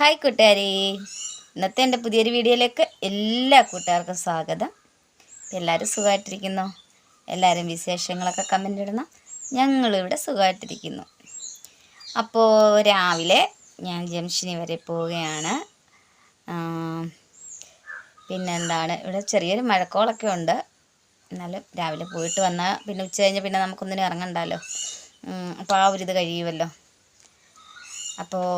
Hi കൂട്ടുകാരെ. ഇന്നത്തെ എന്റെ പുതിയൊരു വീഡിയോയിലേക്ക് എല്ലാ കൂട്ടുകാർക്കും സ്വാഗതം. എല്ലാവരും സുഖമായിട്ടിരിക്കുന്നു? എല്ലാവരും വിശേഷങ്ങളൊക്കെ കമന്റ് ഇടണം. ഞങ്ങളിവിടെ സുഖമായിട്ടിരിക്കുന്നു. അപ്പോൾ രാവിലെ ഞാൻ ജംഷനി വരെ പോവുകയാണ്. പിന്നെന്താണ്? ഇവിടെ ചെറിയൊരു മഴക്കോളൊക്കെ ഉണ്ട്. എന്നാലും രാവിലെ പോയിട്ട് വന്നാൽ പിന്നെ ഉച്ച കഴിഞ്ഞാൽ പിന്നെ നമുക്കൊന്നിനും ഇറങ്ങണ്ടല്ലോ. അപ്പോൾ ആ ഒരു ഇത് കഴിയുമല്ലോ. അപ്പോൾ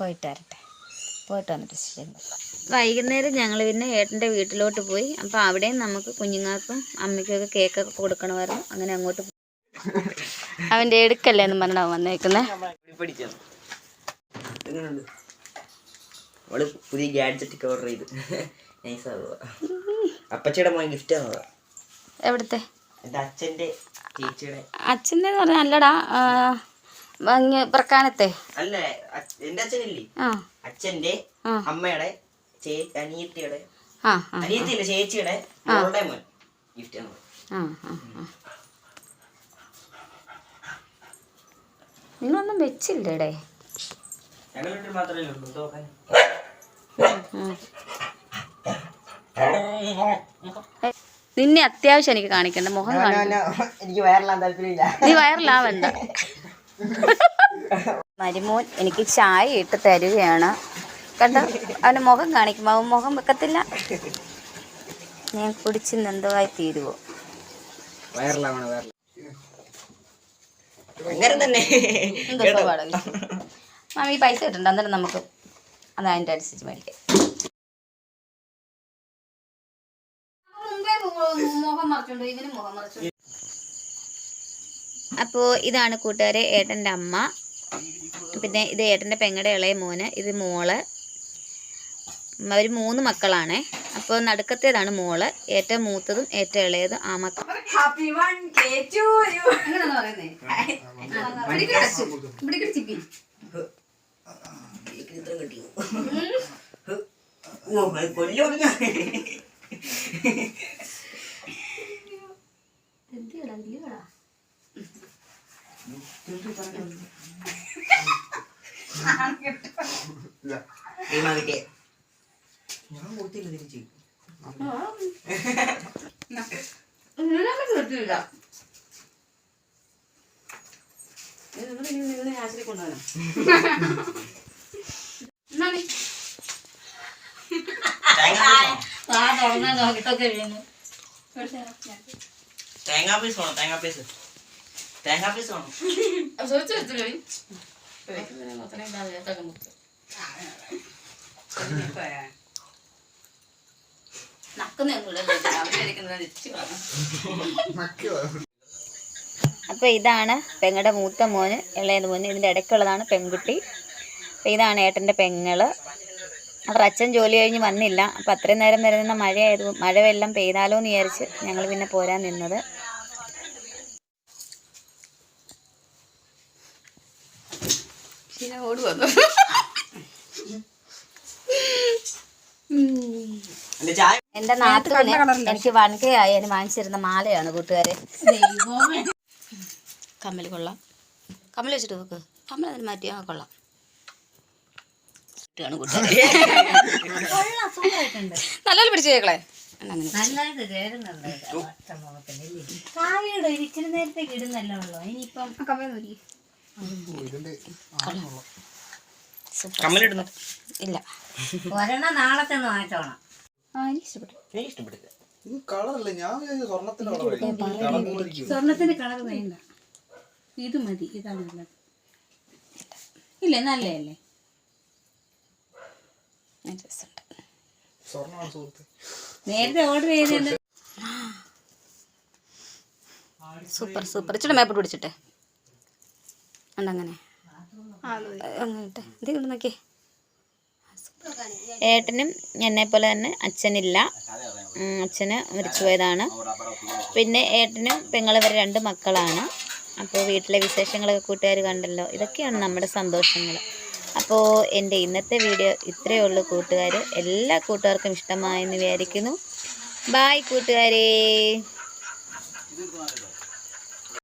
പോയിട്ട് വരട്ടെ പോയിട്ട് വന്നിട്ട് ശരി. വൈകുന്നേരം ഞങ്ങൾ പിന്നെ ഏട്ടന്റെ വീട്ടിലോട്ട് പോയി. അപ്പോൾ അവിടെയും നമുക്ക് കുഞ്ഞുങ്ങൾക്കും അമ്മയ്ക്കൊക്കെ കേക്കൊക്കെ കൊടുക്കണമായിരുന്നു. അങ്ങനെ അങ്ങോട്ട് പോയി. അവന്റെ എടുക്കല്ലേ എന്ന് പറഞ്ഞാൽ വന്നേക്കുന്നത് അവൾ പുതിയ ഗാഡ്ജറ്റ് ഒക്കെ ഓർഡർ ചെയ്ത്. നൈസ് അപ്പച്ചയുടെ മോൻ ഗിഫ്റ്റ് ആവുക എവിടുത്തെ? അച്ഛന്റെ ചേച്ചിയുടെ. അച്ഛന്റെ പറഞ്ഞാൽ അല്ലടാ പ്രക്കാനത്തെ അല്ല അച്ഛ- എന്റെ അച്ഛനില്ലേ? ആ. അമ്മയുടെ ചേ അനിയത്തിയുടെ അനിയത്തിയില്ല ചേച്ചിയുടെ മോളുടെ മോൻ. ഗിഫ്റ്റ്. നിങ്ങളൊന്നും വെച്ചില്ലേടേ. നിന്നെ അത്യാവശ്യം എനിക്ക് കാണിക്കണ്ട. മുഖം കാണിക്കണ്ട. എനിക്ക് വയറിലാൻ താല്പര്യമില്ല. നീ വയറിലാവണ്ട. മരുമോൻ എനിക്ക് ചായ ഇട്ട് തരികയാണ്. കണ്ടോ? അവന്റെ മുഖം കാണിക്കുമ്പോൾ അവൻ മുഖം വെക്കത്തില്ല. ഞാൻ കുടിച്ച് എന്തോമായി തീരുവോ? മാമി പൈസ കിട്ടണ്ട അന്നേരം നമുക്ക് അത് അതിന്റെ അനുസരിച്ച് മേടിക്കാം. അപ്പോൾ ഇതാണ് കൂട്ടുകാരെ ഏട്ടന്റെ അമ്മ പിന്നെ ഇത് ഏട്ടന്റെ പെങ്ങടെ ഇളയ മോന് ഇത് മോൾ അവർ മൂന്ന് മക്കളാണ് അപ്പോൾ നടുക്കത്തേതാണ് മോൾ ഏറ്റവും മൂത്തതും ഏറ്റവും ഇളയതും ആ മക്കൾ തേങ്ങാ പീസ് വേണം? തേങ്ങാ പീസ്. തേങ്ങാ പീസ് വേണം അപ്പോൾ ഇതാണ് പെങ്ങടെ മൂത്ത മോന് ഇളയത് മോന്. ഇതിന്റെ ഇടയ്ക്കുള്ളതാണ് പെൺകുട്ടി. അപ്പോൾ ഇതാണ് ഏട്ടന്റെ പെങ്ങൾ. അവർ അച്ഛൻ ജോലി കഴിഞ്ഞ് വന്നില്ല. അപ്പോൾ അത്രയും നേരം വരുന്ന മഴയായത് മഴ വെള്ളം പെയ്താലോ എന്ന് വിചാരിച്ച് ഞങ്ങൾ പിന്നെ പോരാൻ നിന്നത്. ഓട് വന്നു. എന്റെ നാട്ടിൽ തന്നെ നാട്ടിലെ എനിക്ക് വൺ കെ ആയി. അതിന് വാങ്ങിച്ചിരുന്ന മാലയാണ് കൂട്ടുകാരെ. കമ്മൽ കൊള്ളാം. കമ്മൽ വെച്ചിട്ട് നോക്ക് കമ്മൽ അതിന് മാറ്റി. ആ കൊള്ളാം. നല്ല നല്ലപോലെ പിടിച്ചു നേരത്തേക്ക് ഇടുന്നല്ലേ ഇനിയിപ്പം ഇല്ല. ഒരെണ്ണം നാളത്തെ വാങ്ങിച്ചോണം. സ്വർണത്തിന്റെ കളർ വേണ്ട. ഇത് മതി ഇതാണ് നല്ലത്. ഇല്ല നല്ലതല്ലേ? നേരത്തെ ഓർഡർ ചെയ്തിട്ടുണ്ട് സൂപ്പർ സൂപ്പർ. ഇച്ചിരി മേപ്പ് പിടിച്ചിട്ടെ. ഉണ്ടങ്ങനെ. ഏട്ടനും എന്നെ പോലെ തന്നെ അച്ഛനില്ല. അച്ഛന് മരിച്ചു പോയതാണ്. പിന്നെ ഏട്ടനും പെങ്ങൾ വരെ രണ്ട് മക്കളാണ്. അപ്പോൾ വീട്ടിലെ വിശേഷങ്ങളൊക്കെ കൂട്ടുകാർ കണ്ടല്ലോ. ഇതൊക്കെയാണ് നമ്മുടെ സന്തോഷങ്ങൾ. അപ്പോൾ എന്റെ ഇന്നത്തെ വീഡിയോ ഇത്രയേ ഉള്ളൂ കൂട്ടുകാർ എല്ലാ കൂട്ടുകാർക്കും ഇഷ്ടമായെന്ന് വിചാരിക്കുന്നു. ബായ് കൂട്ടുകാരേ.